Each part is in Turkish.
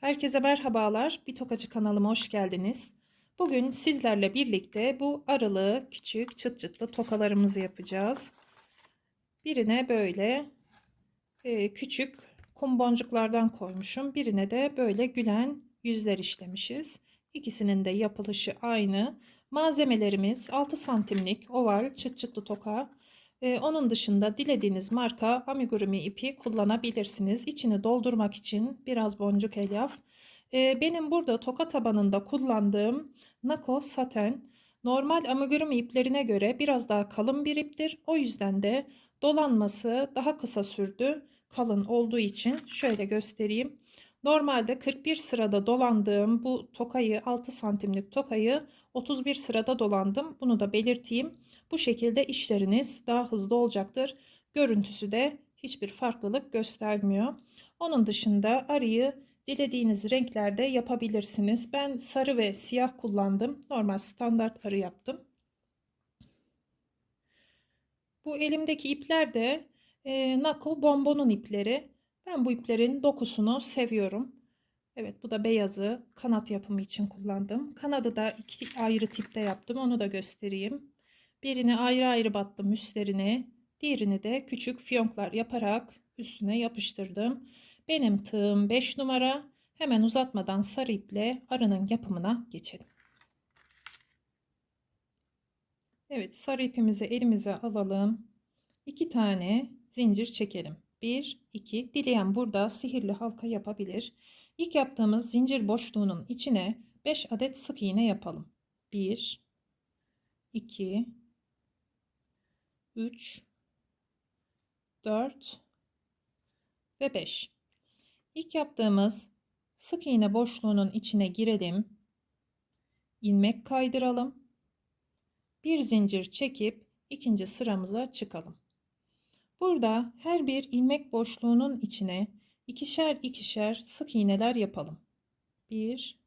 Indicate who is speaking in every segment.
Speaker 1: Herkese merhabalar. Bir kanalıma hoş geldiniz. Bugün sizlerle birlikte bu aralı küçük çıt çıtlı tokalarımızı yapacağız. Birine böyle e, küçük kum boncuklardan koymuşum. Birine de böyle gülen yüzler işlemişiz. İkisinin de yapılışı aynı. Malzemelerimiz 6 santimlik oval çıt çıtlı toka. Ee, onun dışında dilediğiniz marka amigurumi ipi kullanabilirsiniz. İçini doldurmak için biraz boncuk elyaf. Ee, benim burada toka tabanında kullandığım Nako saten normal amigurumi iplerine göre biraz daha kalın bir iptir. O yüzden de dolanması daha kısa sürdü. Kalın olduğu için şöyle göstereyim. Normalde 41 sırada dolandığım bu tokayı 6 santimlik tokayı 31 sırada dolandım. Bunu da belirteyim. Bu şekilde işleriniz daha hızlı olacaktır. Görüntüsü de hiçbir farklılık göstermiyor. Onun dışında arıyı dilediğiniz renklerde yapabilirsiniz. Ben sarı ve siyah kullandım. Normal standart arı yaptım. Bu elimdeki ipler de e, Nako bonbonun ipleri. Ben bu iplerin dokusunu seviyorum. Evet bu da beyazı kanat yapımı için kullandım. Kanadı da iki ayrı tipte yaptım. Onu da göstereyim. Birini ayrı ayrı battım üstlerine. Diğerini de küçük fiyonklar yaparak üstüne yapıştırdım. Benim tığım 5 numara. Hemen uzatmadan sarı iple arının yapımına geçelim. Evet sarı ipimizi elimize alalım. 2 tane zincir çekelim. 1, 2. Dileyen burada sihirli halka yapabilir. İlk yaptığımız zincir boşluğunun içine 5 adet sık iğne yapalım. 1, 2, 3, 4 ve 5. İlk yaptığımız sık iğne boşluğunun içine girelim. ilmek kaydıralım. Bir zincir çekip ikinci sıramıza çıkalım. Burada her bir ilmek boşluğunun içine ikişer ikişer sık iğneler yapalım. 1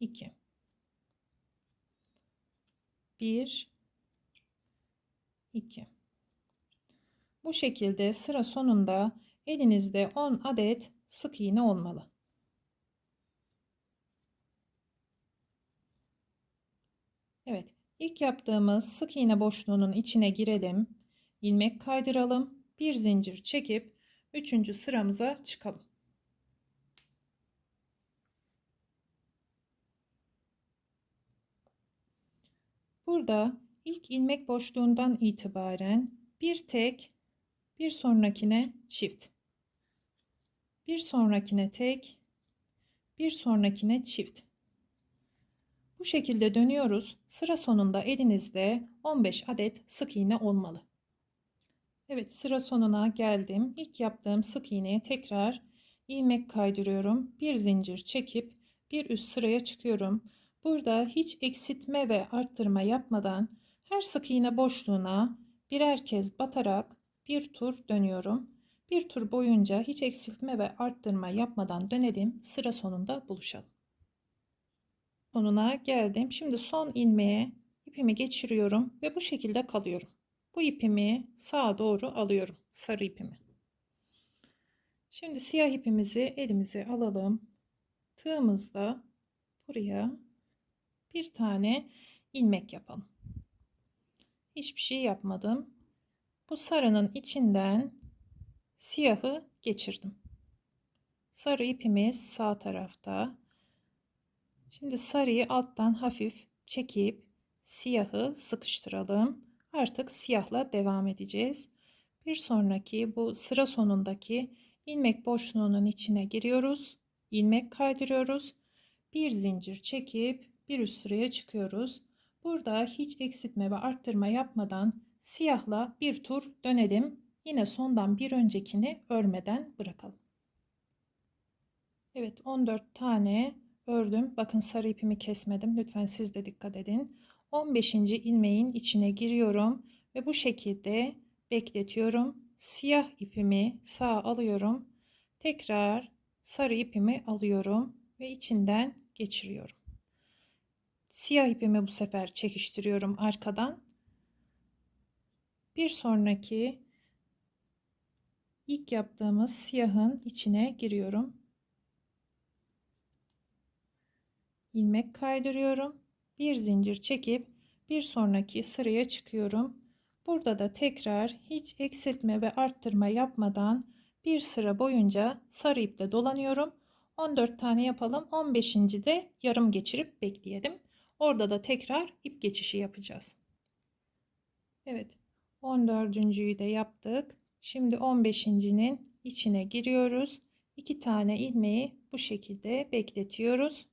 Speaker 1: 2 1 2 Bu şekilde sıra sonunda elinizde 10 adet sık iğne olmalı. Evet, ilk yaptığımız sık iğne boşluğunun içine girelim ilmek kaydıralım. Bir zincir çekip üçüncü sıramıza çıkalım. Burada ilk ilmek boşluğundan itibaren bir tek, bir sonrakine çift. Bir sonrakine tek, bir sonrakine çift. Bu şekilde dönüyoruz. Sıra sonunda elinizde 15 adet sık iğne olmalı. Evet sıra sonuna geldim. İlk yaptığım sık iğneye tekrar ilmek kaydırıyorum. Bir zincir çekip bir üst sıraya çıkıyorum. Burada hiç eksiltme ve arttırma yapmadan her sık iğne boşluğuna birer kez batarak bir tur dönüyorum. Bir tur boyunca hiç eksiltme ve arttırma yapmadan dönelim. Sıra sonunda buluşalım. Sonuna geldim. Şimdi son ilmeğe ipimi geçiriyorum ve bu şekilde kalıyorum. Bu ipimi sağa doğru alıyorum. Sarı ipimi. Şimdi siyah ipimizi elimize alalım. Tığımızda buraya bir tane ilmek yapalım. Hiçbir şey yapmadım. Bu sarının içinden siyahı geçirdim. Sarı ipimiz sağ tarafta. Şimdi sarıyı alttan hafif çekip siyahı sıkıştıralım. Artık siyahla devam edeceğiz. Bir sonraki bu sıra sonundaki ilmek boşluğunun içine giriyoruz. ilmek kaydırıyoruz. Bir zincir çekip bir üst sıraya çıkıyoruz. Burada hiç eksiltme ve arttırma yapmadan siyahla bir tur dönelim. Yine sondan bir öncekini örmeden bırakalım. Evet 14 tane ördüm. Bakın sarı ipimi kesmedim. Lütfen siz de dikkat edin. 15. ilmeğin içine giriyorum ve bu şekilde bekletiyorum. Siyah ipimi sağ alıyorum. Tekrar sarı ipimi alıyorum ve içinden geçiriyorum. Siyah ipimi bu sefer çekiştiriyorum arkadan. Bir sonraki ilk yaptığımız siyahın içine giriyorum. ilmek kaydırıyorum. Bir zincir çekip bir sonraki sıraya çıkıyorum. Burada da tekrar hiç eksiltme ve arttırma yapmadan bir sıra boyunca sarı iple dolanıyorum. 14 tane yapalım. 15. de yarım geçirip bekleyelim. Orada da tekrar ip geçişi yapacağız. Evet. 14.'yü de yaptık. Şimdi 15.'nin içine giriyoruz. 2 tane ilmeği bu şekilde bekletiyoruz.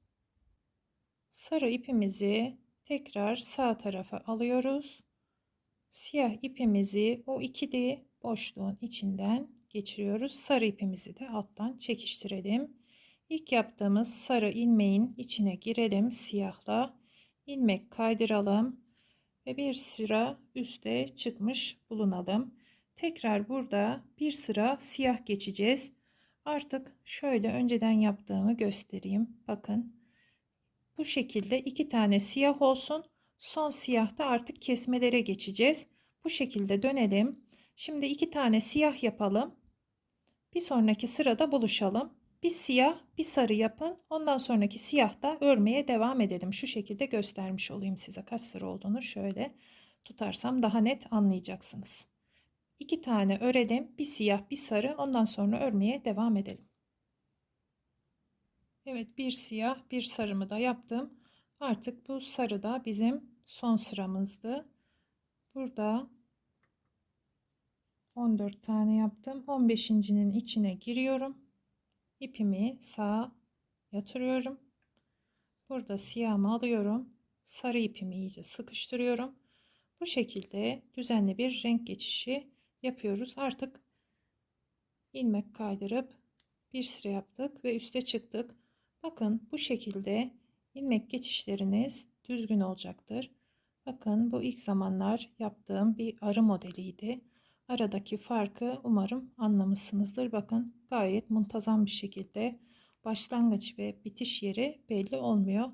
Speaker 1: Sarı ipimizi tekrar sağ tarafa alıyoruz. Siyah ipimizi o ikili boşluğun içinden geçiriyoruz. Sarı ipimizi de alttan çekiştirelim. İlk yaptığımız sarı ilmeğin içine girelim siyahla. İlmek kaydıralım ve bir sıra üste çıkmış bulunalım. Tekrar burada bir sıra siyah geçeceğiz. Artık şöyle önceden yaptığımı göstereyim. Bakın bu şekilde iki tane siyah olsun. Son siyahta artık kesmelere geçeceğiz. Bu şekilde dönelim. Şimdi iki tane siyah yapalım. Bir sonraki sırada buluşalım. Bir siyah, bir sarı yapın. Ondan sonraki siyah da örmeye devam edelim. Şu şekilde göstermiş olayım size kaç sıra olduğunu. Şöyle tutarsam daha net anlayacaksınız. İki tane örelim. Bir siyah, bir sarı. Ondan sonra örmeye devam edelim. Evet bir siyah bir sarımı da yaptım. Artık bu sarı da bizim son sıramızdı. Burada 14 tane yaptım. 15.'nin içine giriyorum. İpimi sağa yatırıyorum. Burada siyahımı alıyorum. Sarı ipimi iyice sıkıştırıyorum. Bu şekilde düzenli bir renk geçişi yapıyoruz. Artık ilmek kaydırıp bir sıra yaptık ve üste çıktık. Bakın bu şekilde ilmek geçişleriniz düzgün olacaktır. Bakın bu ilk zamanlar yaptığım bir arı modeliydi. Aradaki farkı umarım anlamışsınızdır. Bakın gayet muntazam bir şekilde başlangıç ve bitiş yeri belli olmuyor.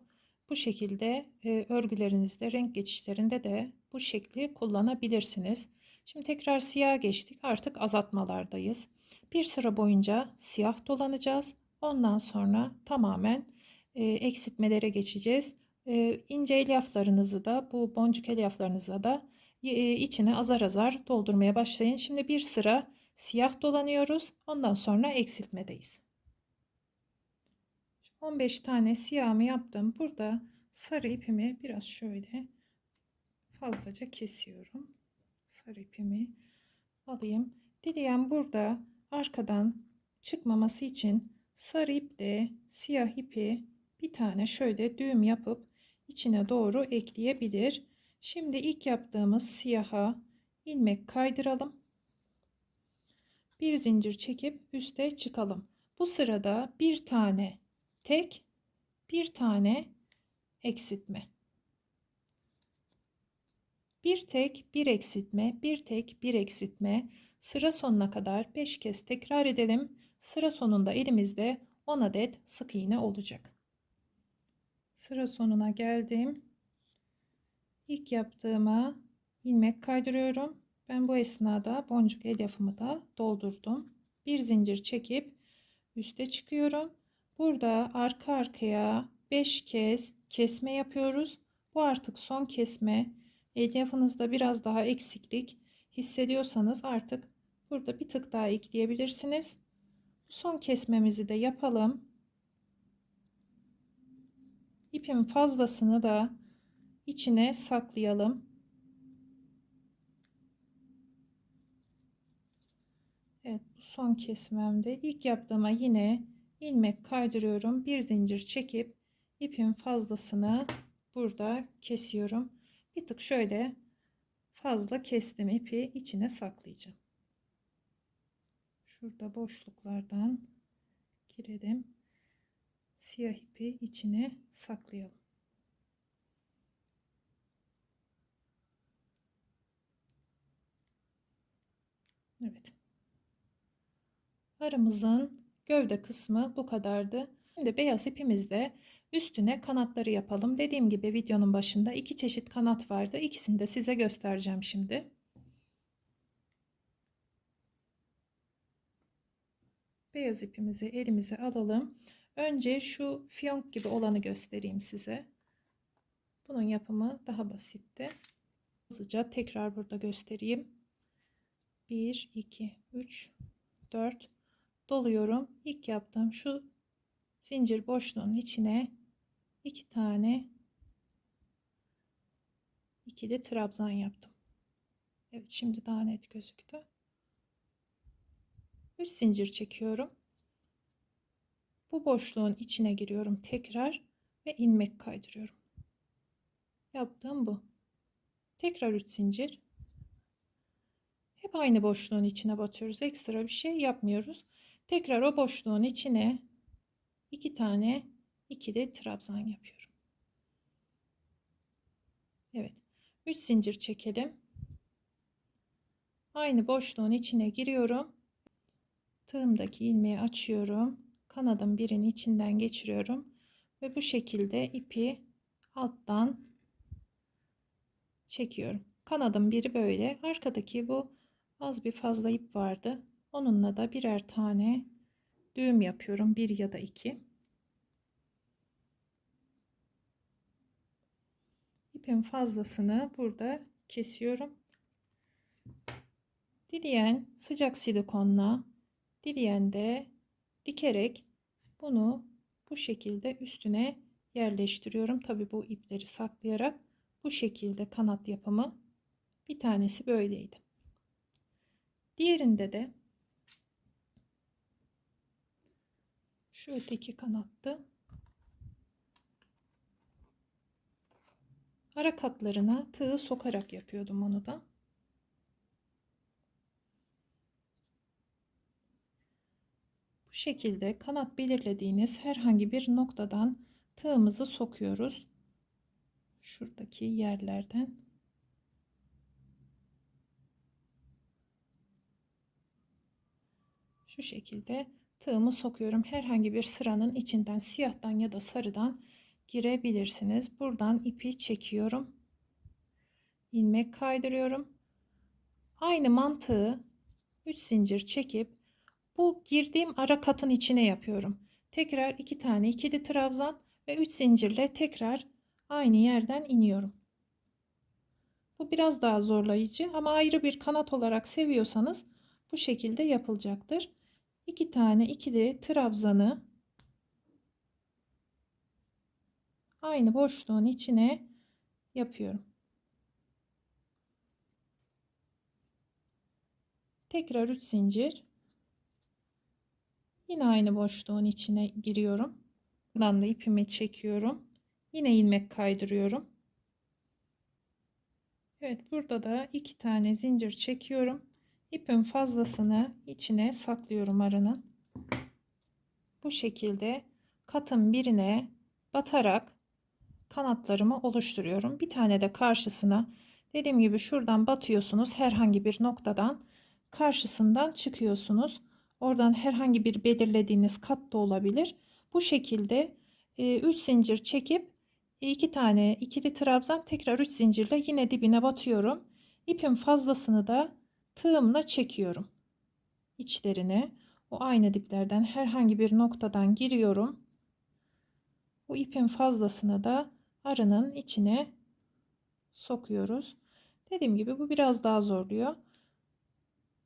Speaker 1: Bu şekilde e, örgülerinizde renk geçişlerinde de bu şekli kullanabilirsiniz. Şimdi tekrar siyah geçtik. Artık azaltmalardayız. Bir sıra boyunca siyah dolanacağız. Ondan sonra tamamen e, eksiltmelere geçeceğiz. E, ince elyaflarınızı da bu boncuk elyaflarınıza da içine azar azar doldurmaya başlayın. Şimdi bir sıra siyah dolanıyoruz. Ondan sonra eksiltmedeyiz. 15 tane siyahımı yaptım. Burada sarı ipimi biraz şöyle fazlaca kesiyorum. Sarı ipimi alayım. Dileyen burada arkadan çıkmaması için sarı iple siyah ipi bir tane şöyle düğüm yapıp içine doğru ekleyebilir. Şimdi ilk yaptığımız siyaha ilmek kaydıralım. Bir zincir çekip üste çıkalım. Bu sırada bir tane tek, bir tane eksiltme. Bir tek, bir eksiltme, bir tek, bir eksiltme. Sıra sonuna kadar 5 kez tekrar edelim. Sıra sonunda elimizde 10 adet sık iğne olacak. Sıra sonuna geldim. İlk yaptığıma ilmek kaydırıyorum. Ben bu esnada boncuk elyafımı da doldurdum. Bir zincir çekip üste çıkıyorum. Burada arka arkaya 5 kez kesme yapıyoruz. Bu artık son kesme. Elyafınızda biraz daha eksiklik hissediyorsanız artık burada bir tık daha ekleyebilirsiniz. Son kesmemizi de yapalım. İpin fazlasını da içine saklayalım. Evet bu son kesmemde ilk yaptığıma yine ilmek kaydırıyorum. Bir zincir çekip ipin fazlasını burada kesiyorum. Bir tık şöyle fazla kestim ipi içine saklayacağım. Şurada boşluklardan girelim. Siyah ipi içine saklayalım. Evet. Arımızın gövde kısmı bu kadardı. Şimdi beyaz ipimizde üstüne kanatları yapalım. Dediğim gibi videonun başında iki çeşit kanat vardı. İkisini de size göstereceğim şimdi. Beyaz ipimizi elimize alalım. Önce şu fiyonk gibi olanı göstereyim size. Bunun yapımı daha basitti. Hızlıca tekrar burada göstereyim. 1, 2, 3, 4 doluyorum. İlk yaptığım şu zincir boşluğunun içine iki tane ikili trabzan yaptım. Evet şimdi daha net gözüktü. 3 zincir çekiyorum. Bu boşluğun içine giriyorum tekrar ve ilmek kaydırıyorum. Yaptığım bu. Tekrar 3 zincir. Hep aynı boşluğun içine batıyoruz. Ekstra bir şey yapmıyoruz. Tekrar o boşluğun içine iki tane ikili trabzan yapıyorum. Evet. 3 zincir çekelim. Aynı boşluğun içine giriyorum. Tığımdaki ilmeği açıyorum. Kanadın birinin içinden geçiriyorum ve bu şekilde ipi alttan çekiyorum. Kanadın biri böyle. Arkadaki bu az bir fazla ip vardı. Onunla da birer tane düğüm yapıyorum. Bir ya da iki. İpin fazlasını burada kesiyorum. Dileyen sıcak silikonla, dileyen de dikerek bunu bu şekilde üstüne yerleştiriyorum. Tabi bu ipleri saklayarak bu şekilde kanat yapımı bir tanesi böyleydi. Diğerinde de şu öteki kanattı. Ara katlarına tığı sokarak yapıyordum onu da. Bu şekilde kanat belirlediğiniz herhangi bir noktadan tığımızı sokuyoruz. Şuradaki yerlerden. Şu şekilde tığımı sokuyorum. Herhangi bir sıranın içinden siyahtan ya da sarıdan girebilirsiniz. Buradan ipi çekiyorum. ilmek kaydırıyorum. Aynı mantığı 3 zincir çekip bu girdiğim ara katın içine yapıyorum. Tekrar iki tane ikili trabzan ve 3 zincirle tekrar aynı yerden iniyorum. Bu biraz daha zorlayıcı ama ayrı bir kanat olarak seviyorsanız bu şekilde yapılacaktır. 2 tane ikili trabzanı aynı boşluğun içine yapıyorum. Tekrar 3 zincir. Yine aynı boşluğun içine giriyorum. Buradan da ipimi çekiyorum. Yine ilmek kaydırıyorum. Evet burada da iki tane zincir çekiyorum. İpin fazlasını içine saklıyorum arının. Bu şekilde katın birine batarak kanatlarımı oluşturuyorum. Bir tane de karşısına dediğim gibi şuradan batıyorsunuz herhangi bir noktadan karşısından çıkıyorsunuz. Oradan herhangi bir belirlediğiniz kat da olabilir. Bu şekilde 3 e, zincir çekip 2 tane ikili trabzan tekrar 3 zincirle yine dibine batıyorum. İpin fazlasını da tığımla çekiyorum. İçlerine o aynı diplerden herhangi bir noktadan giriyorum. Bu ipin fazlasını da arının içine sokuyoruz. Dediğim gibi bu biraz daha zorluyor.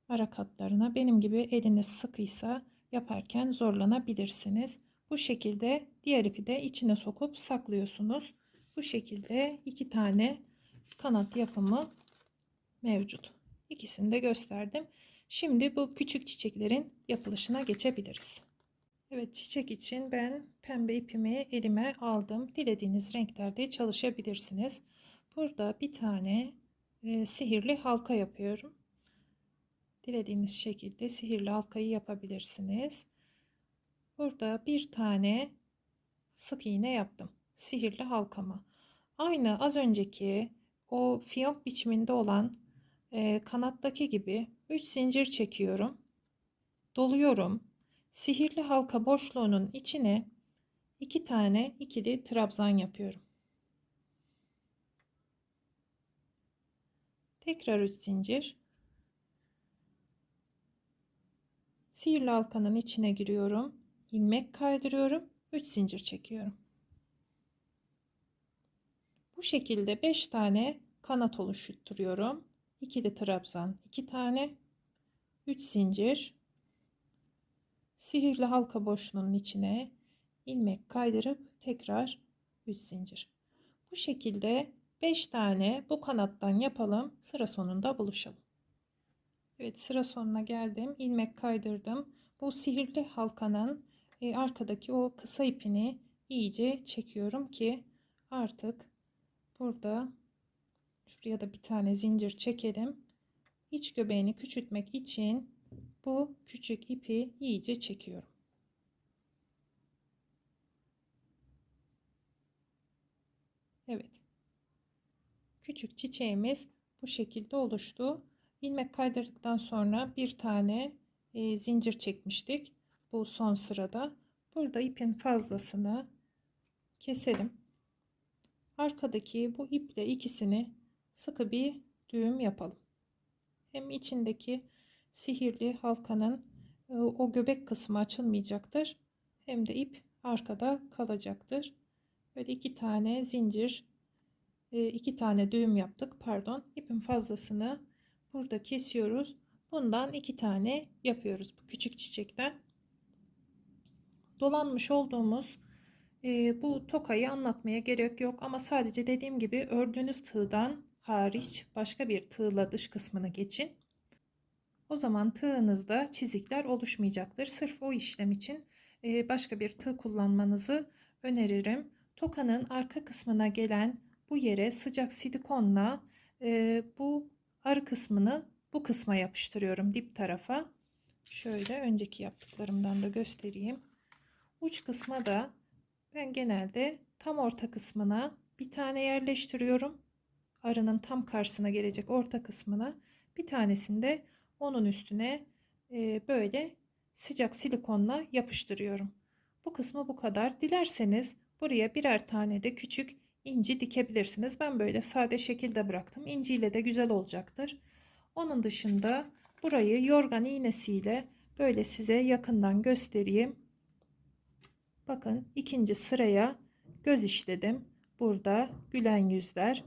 Speaker 1: Ara katlarına benim gibi eliniz sıkıysa yaparken zorlanabilirsiniz. Bu şekilde diğer ipi de içine sokup saklıyorsunuz. Bu şekilde iki tane kanat yapımı mevcut. İkisini de gösterdim. Şimdi bu küçük çiçeklerin yapılışına geçebiliriz. Evet çiçek için ben pembe ipimi elime aldım. Dilediğiniz renklerde çalışabilirsiniz. Burada bir tane e, sihirli halka yapıyorum. Dilediğiniz şekilde sihirli halkayı yapabilirsiniz. Burada bir tane sık iğne yaptım. Sihirli halkama. Aynı az önceki o fiyonk biçiminde olan e, kanattaki gibi 3 zincir çekiyorum. Doluyorum. Sihirli halka boşluğunun içine iki tane ikili trabzan yapıyorum. Tekrar 3 zincir. Sihirli halkanın içine giriyorum ilmek kaydırıyorum 3 zincir çekiyorum. Bu şekilde 5 tane kanat oluşturuyorum. 2 de trabzan, 2 tane 3 zincir sihirli halka boşluğunun içine ilmek kaydırıp tekrar 3 zincir. Bu şekilde 5 tane bu kanattan yapalım. Sıra sonunda buluşalım. Evet sıra sonuna geldim. ilmek kaydırdım. Bu sihirli halkanın e, arkadaki o kısa ipini iyice çekiyorum ki artık burada şuraya da bir tane zincir çekelim. İç göbeğini küçültmek için bu küçük ipi iyice çekiyorum. Evet. Küçük çiçeğimiz bu şekilde oluştu. İlmek kaydırdıktan sonra bir tane e, zincir çekmiştik. Bu son sırada. Burada ipin fazlasını keselim. Arkadaki bu iple ikisini sıkı bir düğüm yapalım. Hem içindeki sihirli halkanın e, o göbek kısmı açılmayacaktır. Hem de ip arkada kalacaktır. Böyle iki tane zincir, e, iki tane düğüm yaptık. Pardon, ipin fazlasını burada kesiyoruz. Bundan iki tane yapıyoruz bu küçük çiçekten. Dolanmış olduğumuz e, bu tokayı anlatmaya gerek yok ama sadece dediğim gibi ördüğünüz tığdan hariç başka bir tığla dış kısmını geçin. O zaman tığınızda çizikler oluşmayacaktır. Sırf o işlem için e, başka bir tığ kullanmanızı öneririm. Tokanın arka kısmına gelen bu yere sıcak silikonla e, bu arı kısmını bu kısma yapıştırıyorum dip tarafa. Şöyle önceki yaptıklarımdan da göstereyim. Uç kısma da ben genelde tam orta kısmına bir tane yerleştiriyorum. Arının tam karşısına gelecek orta kısmına bir tanesini de onun üstüne e, böyle sıcak silikonla yapıştırıyorum. Bu kısmı bu kadar. Dilerseniz buraya birer tane de küçük inci dikebilirsiniz. Ben böyle sade şekilde bıraktım. İnciyle de güzel olacaktır. Onun dışında burayı yorgan iğnesiyle böyle size yakından göstereyim. Bakın ikinci sıraya göz işledim. Burada gülen yüzler.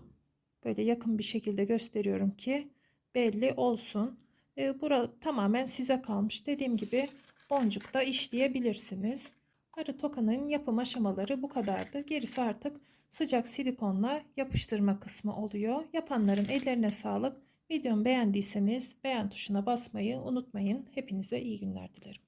Speaker 1: Böyle yakın bir şekilde gösteriyorum ki belli olsun. E, bura tamamen size kalmış. Dediğim gibi boncuk da işleyebilirsiniz. Arı tokanın yapım aşamaları bu kadardı. Gerisi artık sıcak silikonla yapıştırma kısmı oluyor. Yapanların ellerine sağlık. Videomu beğendiyseniz beğen tuşuna basmayı unutmayın. Hepinize iyi günler dilerim.